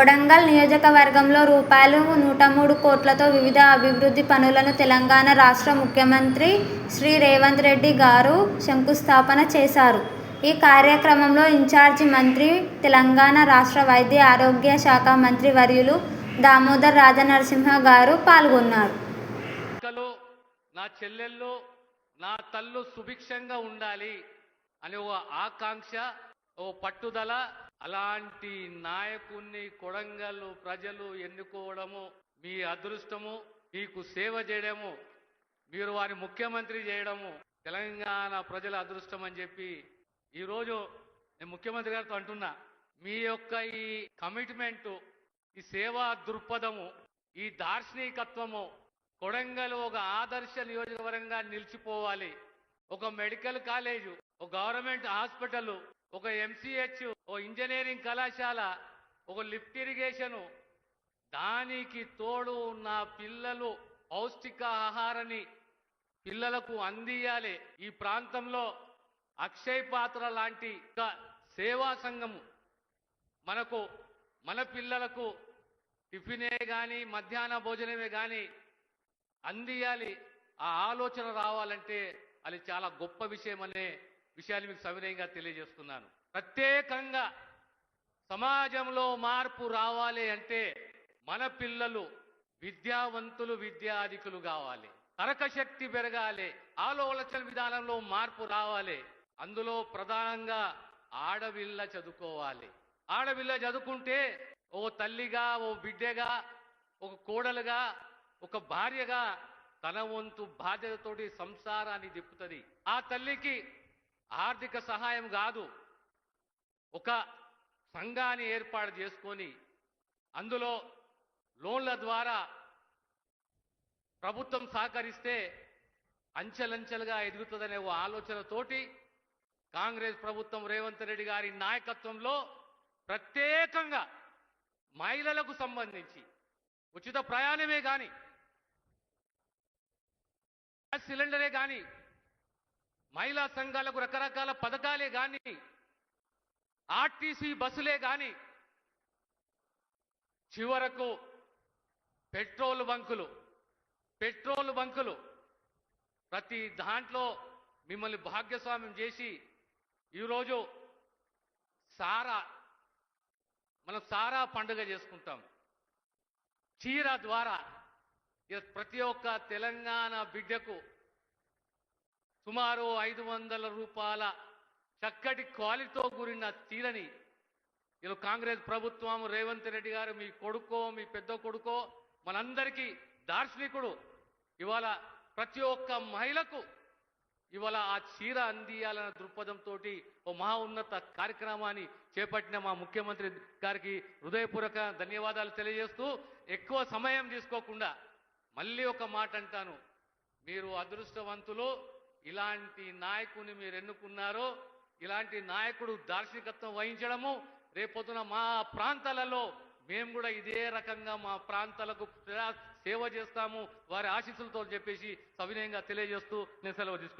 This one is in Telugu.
కొడంగల్ నియోజకవర్గంలో రూపాయలు నూట మూడు కోట్లతో వివిధ అభివృద్ధి పనులను తెలంగాణ రాష్ట్ర ముఖ్యమంత్రి శ్రీ రేవంత్ రెడ్డి గారు శంకుస్థాపన చేశారు. ఈ కార్యక్రమంలో ఇన్ఛార్జి మంత్రి తెలంగాణ రాష్ట్ర వైద్య ఆరోగ్య శాఖ మంత్రి వర్యులు దామోదర్ రాజనరసింహ గారు పాల్గొన్నారు. నా చెల్లెళ్ళు నా తల్లు సుభిక్షంగా ఉండాలి అనే ఓ ఆకాంక్ష ఓ పట్టుదల అలాంటి నాయకుణ్ణి కొడంగల్ ప్రజలు ఎన్నుకోవడము మీ అదృష్టము మీకు సేవ చేయడము మీరు వారి ముఖ్యమంత్రి చేయడము తెలంగాణ ప్రజల అదృష్టం అని చెప్పి ఈరోజు నేను ముఖ్యమంత్రి గారితో అంటున్నా. మీ యొక్క ఈ కమిట్మెంటు ఈ సేవా దృక్పథము ఈ దార్శనికత్వము కొడంగల్ ఒక ఆదర్శ నియోజకవర్గంగా నిలిచిపోవాలి. ఒక మెడికల్ కాలేజు ఒక గవర్నమెంట్ హాస్పిటల్ ఒక ఎంసీహెచ్ ఓ ఇంజనీరింగ్ కళాశాల ఒక లిఫ్ట్ ఇరిగేషను. దానికి తోడు నా పిల్లలు పౌష్టిక ఆహారాన్ని పిల్లలకు అందియాలి ఈ ప్రాంతంలో అక్షయ్ పాత్ర లాంటి సేవా సంఘము మనకు మన పిల్లలకు టిఫినే కానీ మధ్యాహ్న భోజనమే కానీ అందియాలి ఆ ఆలోచన రావాలంటే అది చాలా గొప్ప విషయం అనే విషయాన్ని మీకు సవినయంగా తెలియజేస్తున్నాను ప్రత్యేకంగా సమాజంలో మార్పు రావాలి అంటే మన పిల్లలు విద్యావంతులు విద్యాధికులు కావాలి. తరక శక్తి పెరగాలి. ఆలోచన విధానంలో మార్పు రావాలి. అందులో ప్రధానంగా ఆడవిల్ల చదువుకోవాలి. ఆడవిల్ల చదువుకుంటే ఓ తల్లిగా ఓ బిడ్డగా ఒక కోడలుగా ఒక భార్యగా తన వంతు బాధ్యతతోటి సంసారాన్ని తిప్పుతుంది. ఆ తల్లికి ఆర్థిక సహాయం కాదు. ఒక సంఘాన్ని ఏర్పాటు చేసుకొని అందులో లోన్ల ద్వారా ప్రభుత్వం సహకరిస్తే అంచెలంచెలుగా ఎదుగుతుందనే ఓ ఆలోచనతోటి కాంగ్రెస్ ప్రభుత్వం రేవంత్ రెడ్డి గారి నాయకత్వంలో ప్రత్యేకంగా మహిళలకు సంబంధించి ఉచిత ప్రయాణమే కానీ సిలిండరే కానీ మహిళా సంఘాలకు రకరకాల పథకాలే కానీ ఆర్టీసీ బస్సులే కానీ చివరకు పెట్రోల్ బంకులు పెట్రోల్ బంకులు ప్రతి దాంట్లో మిమ్మల్ని భాగ్యస్వామ్యం చేసి ఈరోజు సారా మనం సారా పండుగ చేసుకుంటాం. చీర ద్వారా ప్రతి ఒక్క తెలంగాణ బిడ్డకు సుమారు ఐదు వందల రూపాయల చక్కటి క్వాలిటీతో కూడిన తీరని ఇలా కాంగ్రెస్ ప్రభుత్వం రేవంత్ రెడ్డి గారు మీ కొడుకో మీ పెద్ద కొడుకో మనందరికీ దార్శనికుడు. ఇవాళ ప్రతి ఒక్క మహిళకు ఇవాళ ఆ చీర అందియాలన్న దృక్పథంతో ఓ మహా ఉన్నత కార్యక్రమాన్ని చేపట్టిన మా ముఖ్యమంత్రి గారికి హృదయపూర్వక ధన్యవాదాలు తెలియజేస్తూ ఎక్కువ సమయం తీసుకోకుండా మళ్ళీ ఒక మాట అంటాను మీరు అదృష్టవంతులు ఇలాంటి నాయకుని మీరు ఎన్నుకున్నారో ఇలాంటి నాయకుడు దార్శనికత్వం వహించడము రేపొద్దున మా ప్రాంతాలలో మేము కూడా ఇదే రకంగా మా ప్రాంతాలకు సేవ చేస్తాము వారి ఆశీస్సులతో చెప్పేసి సవినయంగా తెలియజేస్తూ నేను సెలవు తీసుకుంటాను